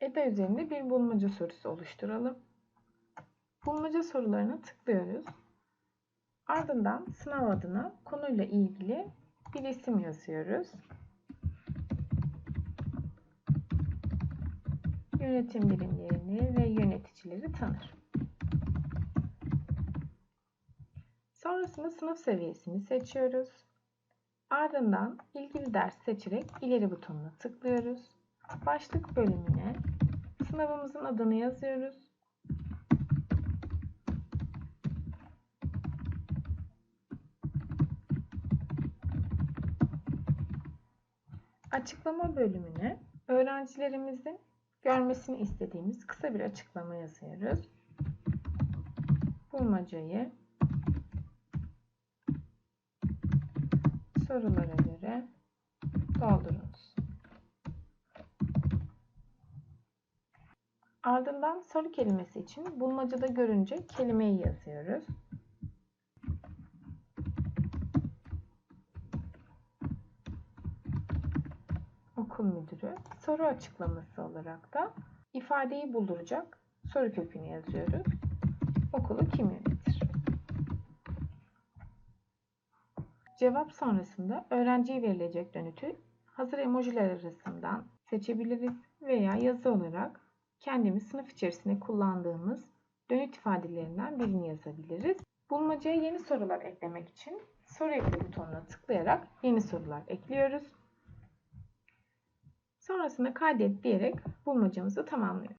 EDA üzerinde bir bulmaca sorusu oluşturalım. Bulmaca sorularına tıklıyoruz. Ardından sınav adına konuyla ilgili bir isim yazıyoruz. Yönetim birimlerini ve yöneticileri tanır. Sonrasında sınıf seviyesini seçiyoruz. Ardından ilgili ders seçerek ileri butonuna tıklıyoruz. Başlık bölümüne sınavımızın adını yazıyoruz. Açıklama bölümüne öğrencilerimizin görmesini istediğimiz kısa bir açıklama yazıyoruz. Bulmacayı sorulara göre doldurunuz. Ardından soru kelimesi için bulmacada görünce kelimeyi yazıyoruz. Okul müdürü soru açıklaması olarak da ifadeyi bulduracak soru kökünü yazıyoruz. Okulu kim yönetir? Cevap sonrasında öğrenciye verilecek dönütü hazır emojiler arasından seçebiliriz veya yazı olarak kendimiz sınıf içerisinde kullandığımız dönüt ifadelerinden birini yazabiliriz. Bulmacaya yeni sorular eklemek için soru ekle butonuna tıklayarak yeni sorular ekliyoruz. Sonrasında kaydet diyerek bulmacamızı tamamlıyoruz.